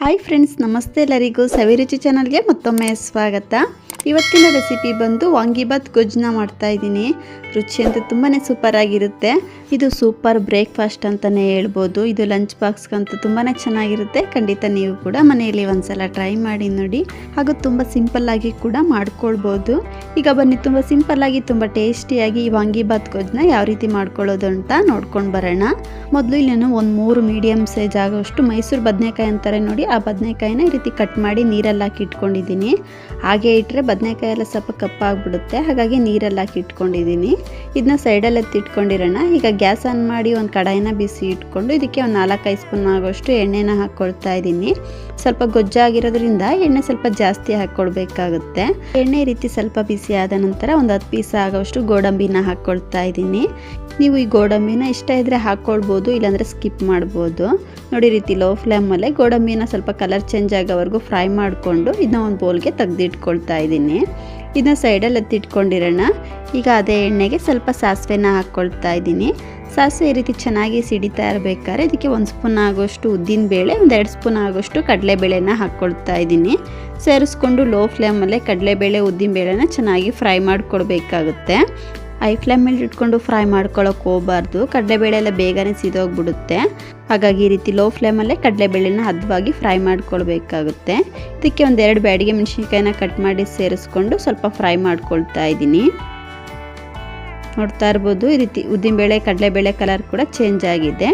Hi friends, ನಮಸ್ತೆ ಎಲ್ಲರಿಗೂ ಸವಿರುಚಿ ಚಾನಲ್ಗೆ ಮತ್ತೊಮ್ಮೆ ಸ್ವಾಗತ. ಇವತ್ತಿನ ರೆಸಿಪಿ ಬಂದು ವಾಂಗಿಬಾತ್ ಗೊಜ್ಜನ್ನ ಮಾಡ್ತಾ ಇದ್ದೀನಿ. ರುಚಿ ಅಂತೂ ತುಂಬಾ ಸೂಪರ್ ಆಗಿರುತ್ತೆ. ಇದು ಸೂಪರ್ ಬ್ರೇಕ್ಫಾಸ್ಟ್ ಅಂತಲೇ ಹೇಳ್ಬೋದು. ಇದು ಲಂಚ್ ಬಾಕ್ಸ್ಗಂತೂ ತುಂಬಾ ಚೆನ್ನಾಗಿರುತ್ತೆ. ಖಂಡಿತ ನೀವು ಕೂಡ ಮನೆಯಲ್ಲಿ ಒಂದ್ಸಲ ಟ್ರೈ ಮಾಡಿ ನೋಡಿ. ಹಾಗೂ ತುಂಬ ಸಿಂಪಲ್ ಆಗಿ ಕೂಡ ಮಾಡ್ಕೊಳ್ಬೋದು. ಈಗ ಬನ್ನಿ, ತುಂಬ ಸಿಂಪಲ್ ಆಗಿ, ತುಂಬ ಟೇಸ್ಟಿಯಾಗಿ ಈ ವಾಂಗಿಬಾತ್ ಗೊಜ್ಜನ್ನ ಯಾವ ರೀತಿ ಮಾಡ್ಕೊಳ್ಳೋದು ಅಂತ ನೋಡ್ಕೊಂಡು ಬರೋಣ. ಮೊದಲು ಇಲ್ಲಿ ನಾನು ಒಂದು ಮೂರು ಮೀಡಿಯಮ್ ಸೈಜ್ ಆಗೋಷ್ಟು ಮೈಸೂರು ಬದನೆಕಾಯಿ ಅಂತಾರೆ ನೋಡಿ ಆ ಬದನೆಕಾಯಿನ ಈ ರೀತಿ ಕಟ್ ಮಾಡಿ ನೀರಲ್ಲಿ ಹಾಕಿ ಇಟ್ಕೊಂಡಿದ್ದೀನಿ. ಹಾಗೆ ಇಟ್ಟರೆ ಬದನೆಕಾಯಿ ಎಲ್ಲ ಸ್ವಲ್ಪ ಕಪ್ಪಾಗ್ಬಿಡುತ್ತೆ. ಹಾಗಾಗಿ ನೀರಲ್ಲಿ ಹಾಕಿ ಇಟ್ಕೊಂಡಿದ್ದೀನಿ. ಇದನ್ನ ಸೈಡಲ್ಲಿ ಎತ್ತಿ ಇಟ್ಕೊಂಡಿರೋಣ ಈಗ ಗ್ಯಾಸ್ ಆನ್ ಮಾಡಿ ಒಂದು ಕಡಾಯಿನ ಬಿಸಿ ಇಟ್ಕೊಂಡು ಇದಕ್ಕೆ ಒಂದು ನಾಲ್ಕೈದು ಸ್ಪೂನ್ ಆಗೋಷ್ಟು ಎಣ್ಣೆನ ಹಾಕ್ಕೊಳ್ತಾ ಇದ್ದೀನಿ. ಸ್ವಲ್ಪ ಗೊಜ್ಜಾಗಿರೋದ್ರಿಂದ ಎಣ್ಣೆ ಸ್ವಲ್ಪ ಜಾಸ್ತಿ ಹಾಕ್ಕೊಳ್ಬೇಕಾಗುತ್ತೆ ಎಣ್ಣೆ ರೀತಿ ಸ್ವಲ್ಪ ಬಿಸಿ ಆದ ನಂತರ ಒಂದು ಹತ್ತು ಪೀಸ್ ಆಗೋಷ್ಟು ಗೋಡಂಬಿನ ಹಾಕ್ಕೊಳ್ತಾ ಇದ್ದೀನಿ. ನೀವು ಈ ಗೋಡಂಬಿನ ಇಷ್ಟ ಇದ್ದರೆ ಹಾಕ್ಕೊಳ್ಬೋದು ಇಲ್ಲಾಂದರೆ ಸ್ಕಿಪ್ ಮಾಡ್ಬೋದು. ನೋಡಿ ರೀತಿ ಲೋ ಫ್ಲೇಮಲ್ಲೇ ಗೋಡಂಬಿನ ಸ್ವಲ್ಪ ಕಲರ್ ಚೇಂಜ್ ಆಗೋವರೆಗೂ ಫ್ರೈ ಮಾಡಿಕೊಂಡು ಇದನ್ನ ಒಂದು ಬೌಲ್ಗೆ ತೆಗೆದಿಟ್ಕೊಳ್ತಾ ಇದ್ದೀನಿ. ಇದನ್ನ ಸೈಡಲ್ಲಿ ಎತ್ತಿಟ್ಕೊಂಡಿರೋಣ ಈಗ ಅದೇ ಎಣ್ಣೆಗೆ ಸ್ವಲ್ಪ ಸಾಸಿವೆನ ಹಾಕ್ಕೊಳ್ತಾ ಇದ್ದೀನಿ. ಸಾಸಿವೆ ಈ ರೀತಿ ಚೆನ್ನಾಗಿ ಸಿಡಿತಾ ಇರಬೇಕಾದ್ರೆ ಇದಕ್ಕೆ ಒಂದು ಸ್ಪೂನ್ ಆಗೋಷ್ಟು ಉದ್ದಿನ ಬೇಳೆ, ಒಂದು ಎರಡು ಸ್ಪೂನ್ ಆಗೋಷ್ಟು ಕಡಲೆಬೇಳೆನ ಹಾಕ್ಕೊಳ್ತಾ ಇದ್ದೀನಿ. ಸೇರಿಸ್ಕೊಂಡು ಲೋ ಫ್ಲೇಮಲ್ಲೇ ಕಡಲೆಬೇಳೆ, ಉದ್ದಿನ ಬೇಳೆನ ಚೆನ್ನಾಗಿ ಫ್ರೈ ಮಾಡಿಕೊಡ್ಬೇಕಾಗುತ್ತೆ. ಐ ಫ್ಲೇಮಲ್ಲಿ ಇಟ್ಕೊಂಡು ಫ್ರೈ ಮಾಡ್ಕೊಳ್ಳೋಕೆ ಹೋಗಬಾರ್ದು. ಕಡಲೆಬೇಳೆ ಎಲ್ಲ ಬೇಗನೆ ಸಿದೋಗ್ಬಿಡುತ್ತೆ. ಹಾಗಾಗಿ ಈ ರೀತಿ ಲೋ ಫ್ಲೇಮಲ್ಲೇ ಕಡಲೆಬೇಳೆನ ಹದವಾಗಿ ಫ್ರೈ ಮಾಡ್ಕೊಳ್ಬೇಕಾಗುತ್ತೆ. ಇದಕ್ಕೆ ಒಂದೆರಡು ಬ್ಯಾಡಿಗೆ ಮೆಣಸಿನ್ಕಾಯಿನ ಕಟ್ ಮಾಡಿ ಸೇರಿಸ್ಕೊಂಡು ಸ್ವಲ್ಪ ಫ್ರೈ ಮಾಡ್ಕೊಳ್ತಾ ಇದ್ದೀನಿ. ನೋಡ್ತಾ ಇರ್ಬೋದು, ಈ ರೀತಿ ಉದ್ದಿನಬೇಳೆ ಕಡಲೆಬೇಳೆ ಕಲರ್ ಕೂಡ ಚೇಂಜ್ ಆಗಿದೆ.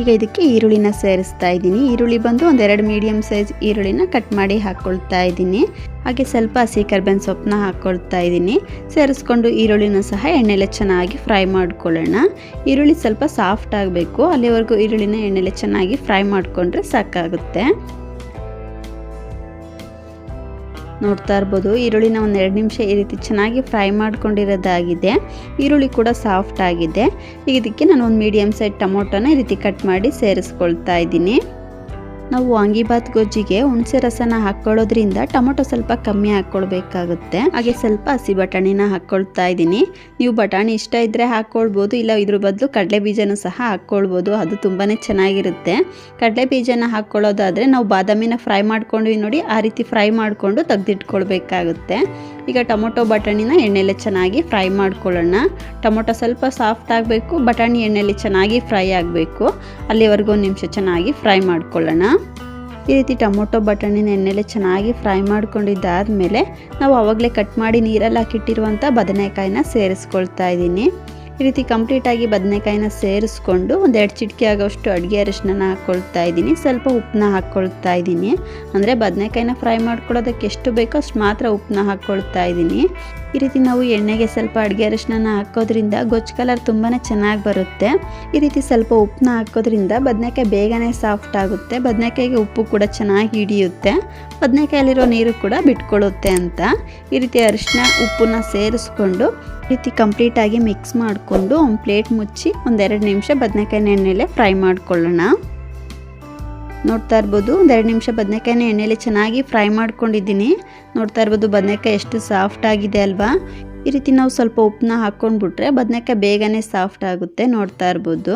ಈಗ ಇದಕ್ಕೆ ಈರುಳ್ಳಿನ ಸೇರಿಸ್ತಾ ಇದ್ದೀನಿ. ಈರುಳ್ಳಿ ಬಂದು ಒಂದೆರಡು ಮೀಡಿಯಮ್ ಸೈಜ್ ಈರುಳ್ಳಿನ ಕಟ್ ಮಾಡಿ ಹಾಕ್ಕೊಳ್ತಾ ಇದ್ದೀನಿ. ಹಾಗೆ ಸ್ವಲ್ಪ ಹಸಿ ಕರ್ಬೇವಿನ ಸೊಪ್ಪನ್ನ ಹಾಕ್ಕೊಳ್ತಾ ಇದ್ದೀನಿ. ಸೇರಿಸ್ಕೊಂಡು ಈರುಳ್ಳಿನ ಸಹ ಎಣ್ಣೆಲೆ ಚೆನ್ನಾಗಿ ಫ್ರೈ ಮಾಡ್ಕೊಳ್ಳೋಣ. ಈರುಳ್ಳಿ ಸ್ವಲ್ಪ ಸಾಫ್ಟ್ ಆಗಬೇಕು. ಅಲ್ಲಿವರೆಗೂ ಈರುಳ್ಳಿನ ಎಣ್ಣೆಲೆ ಚೆನ್ನಾಗಿ ಫ್ರೈ ಮಾಡಿಕೊಂಡ್ರೆ ಸಾಕಾಗುತ್ತೆ. ನೋಡ್ತಾ ಇರ್ಬೋದು, ಈರುಳ್ಳಿನ ಒಂದು ಎರಡು ನಿಮಿಷ ಈ ರೀತಿ ಚೆನ್ನಾಗಿ ಫ್ರೈ ಮಾಡ್ಕೊಂಡಿರೋದಾಗಿದೆ. ಈರುಳ್ಳಿ ಕೂಡ ಸಾಫ್ಟ್ ಆಗಿದೆ. ಈಗ ಇದಕ್ಕೆ ನಾನು ಒಂದು ಮೀಡಿಯಮ್ ಸೈಜ್ ಟೊಮೊಟೊನ ಈ ರೀತಿ ಕಟ್ ಮಾಡಿ ಸೇರಿಸ್ಕೊಳ್ತಾ ಇದ್ದೀನಿ. ನಾವು ವಾಂಗಿಬಾತ್ ಗೊಜ್ಜಿಗೆ ಹುಣಸೆ ರಸನ ಹಾಕ್ಕೊಳ್ಳೋದ್ರಿಂದ ಟೊಮೊಟೊ ಸ್ವಲ್ಪ ಕಮ್ಮಿ ಹಾಕ್ಕೊಳ್ಬೇಕಾಗುತ್ತೆ. ಹಾಗೆ ಸ್ವಲ್ಪ ಹಸಿ ಬಟಾಣಿನ ಹಾಕ್ಕೊಳ್ತಾ ಇದ್ದೀನಿ. ನೀವು ಬಟಾಣಿ ಇಷ್ಟ ಇದ್ದರೆ ಹಾಕ್ಕೊಳ್ಬೋದು, ಇಲ್ಲ ಇದ್ರ ಬದಲು ಕಡಲೆ ಬೀಜನೂ ಸಹ ಹಾಕ್ಕೊಳ್ಬೋದು, ಅದು ತುಂಬಾ ಚೆನ್ನಾಗಿರುತ್ತೆ. ಕಡಲೆ ಬೀಜನ ಹಾಕ್ಕೊಳ್ಳೋದಾದರೆ ನಾವು ಬಾದಾಮಿನ ಫ್ರೈ ಮಾಡ್ಕೊಂಡ್ವಿ ನೋಡಿ, ಆ ರೀತಿ ಫ್ರೈ ಮಾಡಿಕೊಂಡು ತೆಗೆದಿಟ್ಕೊಳ್ಬೇಕಾಗುತ್ತೆ. ಈಗ ಟೊಮೊಟೊ ಬಟಾಣಿನ ಎಣ್ಣೆಲೆ ಚೆನ್ನಾಗಿ ಫ್ರೈ ಮಾಡ್ಕೊಳ್ಳೋಣ. ಟೊಮೊಟೊ ಸ್ವಲ್ಪ ಸಾಫ್ಟ್ ಆಗಬೇಕು, ಬಟಾಣಿ ಎಣ್ಣೆಯಲ್ಲಿ ಚೆನ್ನಾಗಿ ಫ್ರೈ ಆಗಬೇಕು. ಅಲ್ಲಿವರೆಗೂ ಒಂದು ನಿಮಿಷ ಚೆನ್ನಾಗಿ ಫ್ರೈ ಮಾಡ್ಕೊಳ್ಳೋಣ. ಈ ರೀತಿ ಟೊಮೊಟೊ ಬಟಾಣಿನ ಎಣ್ಣೆಲೆ ಚೆನ್ನಾಗಿ ಫ್ರೈ ಮಾಡ್ಕೊಂಡಿದ್ದಾದಮೇಲೆ ನಾವು ಆವಾಗಲೇ ಕಟ್ ಮಾಡಿ ನೀರಲ್ಲಿ ಹಾಕಿಟ್ಟಿರುವಂಥ ಬದನೆಕಾಯಿನ ಸೇರಿಸ್ಕೊಳ್ತಾ ಇದ್ದೀನಿ. ಈ ರೀತಿ ಕಂಪ್ಲೀಟಾಗಿ ಬದನೆಕಾಯಿನ ಸೇರಿಸ್ಕೊಂಡು ಒಂದೆರಡು ಚಿಟಿಕೆ ಆಗೋಷ್ಟು ಅಡುಗೆ ಅರಿಶಿನ ಹಾಕ್ಕೊಳ್ತಾ ಇದ್ದೀನಿ. ಸ್ವಲ್ಪ ಉಪ್ಪನ್ನ ಹಾಕ್ಕೊಳ್ತಾ ಇದ್ದೀನಿ. ಅಂದರೆ ಬದನೆಕಾಯಿನ ಫ್ರೈ ಮಾಡ್ಕೊಳ್ಳೋದಕ್ಕೆ ಎಷ್ಟು ಬೇಕೋ ಅಷ್ಟು ಮಾತ್ರ ಉಪ್ಪನ್ನ ಹಾಕ್ಕೊಳ್ತಾ ಇದ್ದೀನಿ. ಈ ರೀತಿ ನಾವು ಎಣ್ಣೆಗೆ ಸ್ವಲ್ಪ ಅಡುಗೆ ಅರಿಶಿನ ಹಾಕೋದ್ರಿಂದ ಗೊಜ್ಜು ಕಲರ್ ತುಂಬಾ ಚೆನ್ನಾಗಿ ಬರುತ್ತೆ. ಈ ರೀತಿ ಸ್ವಲ್ಪ ಉಪ್ಪನ್ನ ಹಾಕೋದ್ರಿಂದ ಬದನೆಕಾಯಿ ಬೇಗನೆ ಸಾಫ್ಟ್ ಆಗುತ್ತೆ. ಬದನೆಕಾಯಿಗೆ ಉಪ್ಪು ಕೂಡ ಚೆನ್ನಾಗಿ ಹಿಡಿಯುತ್ತೆ. ಬದನೆಕಾಯಲ್ಲಿರೋ ನೀರು ಕೂಡ ಬಿಟ್ಕೊಳ್ಳುತ್ತೆ ಅಂತ. ಈ ರೀತಿ ಅರಿಶಿನ ಉಪ್ಪನ್ನ ಸೇರಿಸ್ಕೊಂಡು ಈ ರೀತಿ ಕಂಪ್ಲೀಟಾಗಿ ಮಿಕ್ಸ್ ಮಾಡಿಕೊಂಡು ಒಂದು ಪ್ಲೇಟ್ ಮುಚ್ಚಿ ಒಂದೆರಡು ನಿಮಿಷ ಬದನೆಕಾಯಿ ಎಣ್ಣೆಲೆ ಫ್ರೈ ಮಾಡ್ಕೊಳ್ಳೋಣ. ನೋಡ್ತಾ ಇರ್ಬೋದು. ಒಂದೆರಡು ನಿಮಿಷ ಬದನೆಕಾಯಿನ ಎಣ್ಣೆಲಿ ಚೆನ್ನಾಗಿ ಫ್ರೈ ಮಾಡ್ಕೊಂಡಿದ್ದೀನಿ. ನೋಡ್ತಾ ಇರ್ಬೋದು ಬದನೆಕಾಯಿ ಎಷ್ಟು ಸಾಫ್ಟ್ ಆಗಿದೆ ಅಲ್ವಾ? ಈ ರೀತಿ ನಾವು ಸ್ವಲ್ಪ ಉಪ್ಪನ್ನ ಹಾಕ್ಕೊಂಡ್ಬಿಟ್ರೆ ಬದನೆಕಾಯಿ ಬೇಗನೆ ಸಾಫ್ಟ್ ಆಗುತ್ತೆ ನೋಡ್ತಾ ಇರ್ಬೋದು.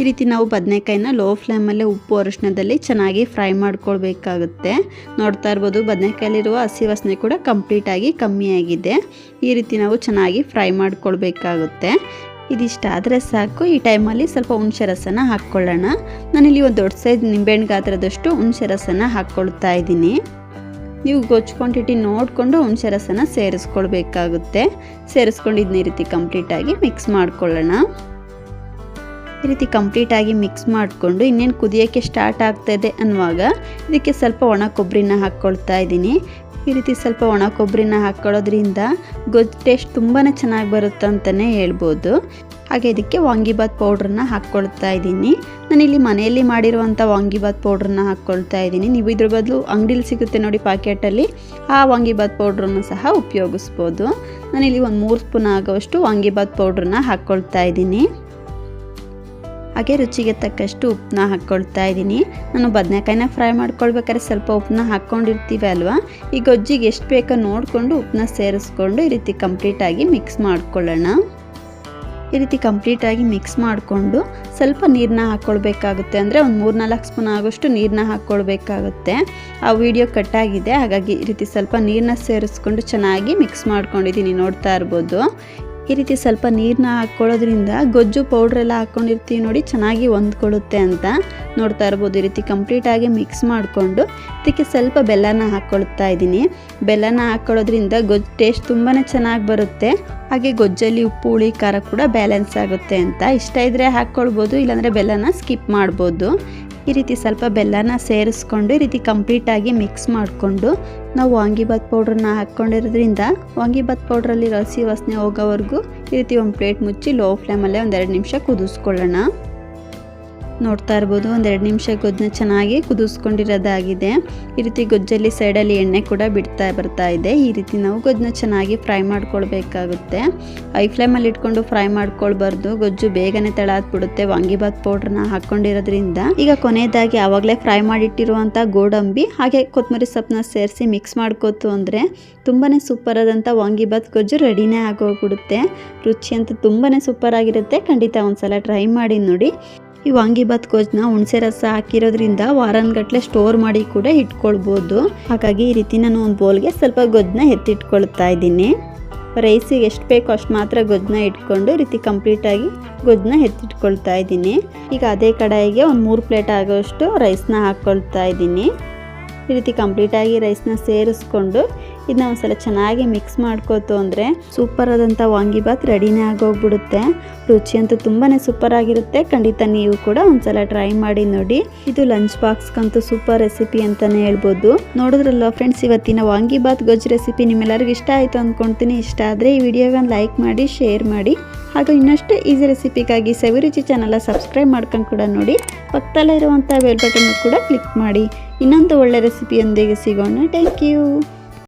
ಈ ರೀತಿ ನಾವು ಬದನೆಕಾಯಿನ ಲೋ ಫ್ಲೇಮಲ್ಲೇ ಉಪ್ಪು ಅರಿಶಿನದಲ್ಲಿ ಚೆನ್ನಾಗಿ ಫ್ರೈ ಮಾಡ್ಕೊಳ್ಬೇಕಾಗುತ್ತೆ. ನೋಡ್ತಾ ಇರ್ಬೋದು ಬದನೆಕಾಯಲ್ಲಿರುವ ಹಸಿ ವಾಸನೆ ಕೂಡ ಕಂಪ್ಲೀಟಾಗಿ ಕಮ್ಮಿಯಾಗಿದೆ. ಈ ರೀತಿ ನಾವು ಚೆನ್ನಾಗಿ ಫ್ರೈ ಮಾಡ್ಕೊಳ್ಬೇಕಾಗುತ್ತೆ. ಇದಿಷ್ಟಾದರೆ ಸಾಕು. ಈ ಟೈಮಲ್ಲಿ ಸ್ವಲ್ಪ ಹುಣಸೆ ರಸನ ಹಾಕ್ಕೊಳ್ಳೋಣ. ನಾನಿಲ್ಲಿ ಒಂದು ದೊಡ್ಡ ಸೈಜ್ ನಿಂಬೆಹಣ್ಣು ಗಾತ್ರದಷ್ಟು ಹುಣಸೆ ರಸನ ಹಾಕ್ಕೊಳ್ತಾ ಇದ್ದೀನಿ. ನೀವು ಗೊಜ್ಜು ಕ್ವಾಂಟಿಟಿ ನೋಡಿಕೊಂಡು ಹುಣಸೆ ರಸನ ಸೇರಿಸ್ಕೊಳ್ಬೇಕಾಗುತ್ತೆ. ಸೇರಿಸ್ಕೊಂಡು ಈ ರೀತಿ ಕಂಪ್ಲೀಟಾಗಿ ಮಿಕ್ಸ್ ಮಾಡ್ಕೊಳ್ಳೋಣ. ಈ ರೀತಿ ಕಂಪ್ಲೀಟಾಗಿ ಮಿಕ್ಸ್ ಮಾಡಿಕೊಂಡು ಇನ್ನೇನು ಕುದಿಯೋಕ್ಕೆ ಸ್ಟಾರ್ಟ್ ಆಗ್ತಾಯಿದೆ ಅನ್ನುವಾಗ ಇದಕ್ಕೆ ಸ್ವಲ್ಪ ಒಣ ಕೊಬ್ಬರಿನ ಹಾಕ್ಕೊಳ್ತಾ ಇದ್ದೀನಿ. ಈ ರೀತಿ ಸ್ವಲ್ಪ ಒಣ ಕೊಬ್ಬರಿನ ಹಾಕ್ಕೊಳ್ಳೋದ್ರಿಂದ ಗೊಜ್ಜು ಟೇಸ್ಟ್ ತುಂಬಾ ಚೆನ್ನಾಗಿ ಬರುತ್ತೆ ಅಂತಲೇ ಹೇಳ್ಬೋದು. ಹಾಗೆ ಇದಕ್ಕೆ ವಾಂಗಿಬಾತ್ ಪೌಡ್ರನ್ನ ಹಾಕ್ಕೊಳ್ತಾ ಇದ್ದೀನಿ. ನಾನಿಲ್ಲಿ ಮನೆಯಲ್ಲಿ ಮಾಡಿರುವಂಥ ವಾಂಗಿಬಾತ್ ಪೌಡ್ರನ್ನ ಹಾಕ್ಕೊಳ್ತಾ ಇದ್ದೀನಿ. ನೀವು ಇದ್ರ ಬದಲು ಅಂಗಡಿಲಿ ಸಿಗುತ್ತೆ ನೋಡಿ ಪ್ಯಾಕೆಟಲ್ಲಿ ಆ ವಾಂಗಿಬಾತ್ ಪೌಡ್ರನ್ನು ಸಹ ಉಪಯೋಗಿಸ್ಬೋದು. ನಾನಿಲ್ಲಿ ಒಂದು ಮೂರು ಸ್ಪೂನ್ ಆಗೋವಷ್ಟು ವಾಂಗಿಬಾತ್ ಪೌಡ್ರನ್ನ ಹಾಕ್ಕೊಳ್ತಾ ಇದ್ದೀನಿ. ಹಾಗೆ ರುಚಿಗೆ ತಕ್ಕಷ್ಟು ಉಪ್ಪನ್ನ ಹಾಕ್ಕೊಳ್ತಾ ಇದ್ದೀನಿ. ನಾನು ಬದನೆಕಾಯಿನ ಫ್ರೈ ಮಾಡ್ಕೊಳ್ಬೇಕಾದ್ರೆ ಸ್ವಲ್ಪ ಉಪ್ಪನ್ನ ಹಾಕ್ಕೊಂಡಿರ್ತೀವಿ ಅಲ್ವಾ? ಈ ಗೊಜ್ಜಿಗೆ ಎಷ್ಟು ಬೇಕೋ ನೋಡಿಕೊಂಡು ಉಪ್ಪನ್ನ ಸೇರಿಸ್ಕೊಂಡು ಈ ರೀತಿ ಕಂಪ್ಲೀಟಾಗಿ ಮಿಕ್ಸ್ ಮಾಡ್ಕೊಳ್ಳೋಣ. ಈ ರೀತಿ ಕಂಪ್ಲೀಟಾಗಿ ಮಿಕ್ಸ್ ಮಾಡಿಕೊಂಡು ಸ್ವಲ್ಪ ನೀರನ್ನ ಹಾಕ್ಕೊಳ್ಬೇಕಾಗುತ್ತೆ ಅಂದರೆ ಒಂದು ಮೂರು ನಾಲ್ಕು ಸ್ಪೂನ್ ಆಗೋಷ್ಟು ನೀರನ್ನ ಹಾಕ್ಕೊಳ್ಬೇಕಾಗುತ್ತೆ ಆ ವಿಡಿಯೋ ಕಟ್ಟಾಗಿದೆ ಹಾಗಾಗಿ ಈ ರೀತಿ ಸ್ವಲ್ಪ ನೀರನ್ನ ಸೇರಿಸ್ಕೊಂಡು ಚೆನ್ನಾಗಿ ಮಿಕ್ಸ್ ಮಾಡ್ಕೊಂಡಿದ್ದೀನಿ ನೋಡ್ತಾ ಇರ್ಬೋದು. ಈ ರೀತಿ ಸ್ವಲ್ಪ ನೀರನ್ನ ಹಾಕ್ಕೊಳ್ಳೋದ್ರಿಂದ ಗೊಜ್ಜು ಪೌಡ್ರೆಲ್ಲ ಹಾಕ್ಕೊಂಡಿರ್ತೀವಿ ನೋಡಿ, ಚೆನ್ನಾಗಿ ಹೊಂದ್ಕೊಳ್ಳುತ್ತೆ ಅಂತ ನೋಡ್ತಾ ಇರ್ಬೋದು. ಈ ರೀತಿ ಕಂಪ್ಲೀಟಾಗಿ ಮಿಕ್ಸ್ ಮಾಡಿಕೊಂಡು ಇದಕ್ಕೆ ಸ್ವಲ್ಪ ಬೆಲ್ಲನ ಹಾಕ್ಕೊಳ್ತಾ ಇದ್ದೀನಿ. ಬೆಲ್ಲನ ಹಾಕ್ಕೊಳ್ಳೋದ್ರಿಂದ ಗೊಜ್ಜು ಟೇಸ್ಟ್ ತುಂಬಾ ಚೆನ್ನಾಗಿ ಬರುತ್ತೆ. ಹಾಗೆ ಗೊಜ್ಜಲ್ಲಿ ಉಪ್ಪು, ಹುಳಿ, ಖಾರ ಕೂಡ ಬ್ಯಾಲೆನ್ಸ್ ಆಗುತ್ತೆ ಅಂತ. ಇಷ್ಟ ಇದ್ದರೆ ಹಾಕ್ಕೊಳ್ಬೋದು, ಇಲ್ಲಾಂದರೆ ಬೆಲ್ಲನ ಸ್ಕಿಪ್ ಮಾಡ್ಬೋದು. ಈ ರೀತಿ ಸ್ವಲ್ಪ ಬೆಲ್ಲನ ಸೇರಿಸ್ಕೊಂಡು ಈ ರೀತಿ ಕಂಪ್ಲೀಟಾಗಿ ಮಿಕ್ಸ್ ಮಾಡಿಕೊಂಡು ನಾವು ವಾಂಗಿಬಾತ್ ಪೌಡ್ರನ್ನ ಹಾಕ್ಕೊಂಡಿರೋದ್ರಿಂದ ವಾಂಗಿಬಾತ್ ಪೌಡ್ರಲ್ಲಿ ಹಸಿ ವಾಸನೆ ಹೋಗೋವರೆಗೂ ಈ ರೀತಿ ಒಂದು ಪ್ಲೇಟ್ ಮುಚ್ಚಿ ಲೋ ಫ್ಲೇಮಲ್ಲೇ ಒಂದೆರಡು ನಿಮಿಷ ಕುದಿಸ್ಕೊಳ್ಳೋಣ. ನೋಡ್ತಾ ಇರ್ಬೋದು. ಒಂದೆರಡು ನಿಮಿಷ ಗೊಜ್ಜನ್ನ ಚೆನ್ನಾಗಿ ಕುದಿಸ್ಕೊಂಡಿರೋದಾಗಿದೆ. ಈ ರೀತಿ ಗೊಜ್ಜಲ್ಲಿ ಸೈಡಲ್ಲಿ ಎಣ್ಣೆ ಕೂಡ ಬಿಡ್ತಾ ಬರ್ತಾ ಇದೆ. ಈ ರೀತಿ ನಾವು ಗೊಜ್ಜನ್ನ ಚೆನ್ನಾಗಿ ಫ್ರೈ ಮಾಡ್ಕೊಳ್ಬೇಕಾಗುತ್ತೆ. ಐ ಫ್ಲೇಮಲ್ಲಿ ಇಟ್ಕೊಂಡು ಫ್ರೈ ಮಾಡ್ಕೊಳ್ಬಾರ್ದು. ಗೊಜ್ಜು ಬೇಗನೆ ತಳಾತ್ಬಿಡುತ್ತೆ ವಾಂಗಿಬಾತ್ ಪೌಡ್ರನ್ನ ಹಾಕ್ಕೊಂಡಿರೋದ್ರಿಂದ ಈಗ ಕೊನೆಯದಾಗಿ ಆವಾಗಲೇ ಫ್ರೈ ಮಾಡಿಟ್ಟಿರುವಂಥ ಗೋಡಂಬಿ, ಹಾಗೆ ಕೊತ್ತಂಬರಿ ಸೊಪ್ಪನ್ನ ಸೇರಿಸಿ ಮಿಕ್ಸ್ ಮಾಡ್ಕೋತು ಅಂದರೆ ತುಂಬಾ ಸೂಪರ್ ಆದಂಥ ವಾಂಗಿಬಾತ್ ಗೊಜ್ಜು ರೆಡಿನೇ ಆಗೋಗ್ಬಿಡುತ್ತೆ. ರುಚಿ ಅಂತ ತುಂಬಾ ಸೂಪರ್ ಆಗಿರುತ್ತೆ. ಖಂಡಿತ ಒಂದ್ಸಲ ಟ್ರೈ ಮಾಡಿ ನೋಡಿ. ಈ ವಾಂಗಿಬಾತ್ ಕೋಜ್ನ ಹುಣಸೆ ರಸ ಹಾಕಿರೋದ್ರಿಂದ ವಾರನ್ಗಟ್ಲೆ ಸ್ಟೋರ್ ಮಾಡಿ ಕೂಡ ಇಟ್ಕೊಳ್ಬೋದು. ಹಾಗಾಗಿ ಈ ರೀತಿ ನಾನು ಒಂದು ಬೌಲ್ಗೆ ಸ್ವಲ್ಪ ಗೊಜ್ಜನ್ನ ಎತ್ತಿಟ್ಕೊಳ್ತಾ ಇದ್ದೀನಿ. ರೈಸಿಗೆ ಎಷ್ಟು ಬೇಕೋ ಅಷ್ಟು ಮಾತ್ರ ಗೊಜ್ಜನ್ನ ಇಟ್ಕೊಂಡು ರೀತಿ ಕಂಪ್ಲೀಟಾಗಿ ಗೊಜ್ಜನ್ನ ಎತ್ತಿಟ್ಕೊಳ್ತಾ ಇದ್ದೀನಿ. ಈಗ ಅದೇ ಕಡಾಯಿಗೆ ಒಂದು ಮೂರು ಪ್ಲೇಟ್ ಆಗೋಷ್ಟು ರೈಸ್ನ ಹಾಕ್ಕೊಳ್ತಾ ಇದ್ದೀನಿ. ಈ ರೀತಿ ಕಂಪ್ಲೀಟಾಗಿ ರೈಸ್ನ ಸೇರಿಸ್ಕೊಂಡು ಇದನ್ನ ಒಂದ್ಸಲ ಚೆನ್ನಾಗಿ ಮಿಕ್ಸ್ ಮಾಡ್ಕೋತು ಅಂದರೆ ಸೂಪರ್ ಆದಂಥ ವಾಂಗಿಬಾತ್ ರೆಡಿನೇ ಆಗೋಗ್ಬಿಡುತ್ತೆ. ರುಚಿ ಅಂತೂ ತುಂಬಾ ಸೂಪರ್ ಆಗಿರುತ್ತೆ. ಖಂಡಿತ ನೀವು ಕೂಡ ಒಂದ್ಸಲ ಟ್ರೈ ಮಾಡಿ ನೋಡಿ. ಇದು ಲಂಚ್ ಬಾಕ್ಸ್ಗಂತೂ ಸೂಪರ್ ರೆಸಿಪಿ ಅಂತಲೇ ಹೇಳ್ಬೋದು. ನೋಡಿದ್ರಲ್ಲ ಫ್ರೆಂಡ್ಸ್ ಇವತ್ತಿನ ವಾಂಗಿಬಾತ್ ಗೊಜ್ಜು ರೆಸಿಪಿ ನಿಮ್ಮೆಲ್ಲರಿಗೂ ಇಷ್ಟ ಆಯಿತು ಅಂದ್ಕೊಳ್ತೀನಿ ಇಷ್ಟ ಆದರೆ ಈ ವಿಡಿಯೋವನ್ನು ಲೈಕ್ ಮಾಡಿ ಶೇರ್ ಮಾಡಿ. ಹಾಗೂ ಇನ್ನಷ್ಟು ಈಸಿ ರೆಸಿಪಿಗಾಗಿ ಸವಿರುಚಿ ಚಾನಲ್ನ ಸಬ್ಸ್ಕ್ರೈಬ್ ಮಾಡ್ಕೊಂಡು ಕೂಡ ನೋಡಿ. ಪಕ್ಕದಲ್ಲೇ ಇರುವಂಥ ಬೆಲ್ ಬಟನ್ ಕೂಡ ಕ್ಲಿಕ್ ಮಾಡಿ. ಇನ್ನೊಂದು ಒಳ್ಳೆ ರೆಸಿಪಿಯೊಂದಿಗೆ ಸಿಗೋಣ. Thank you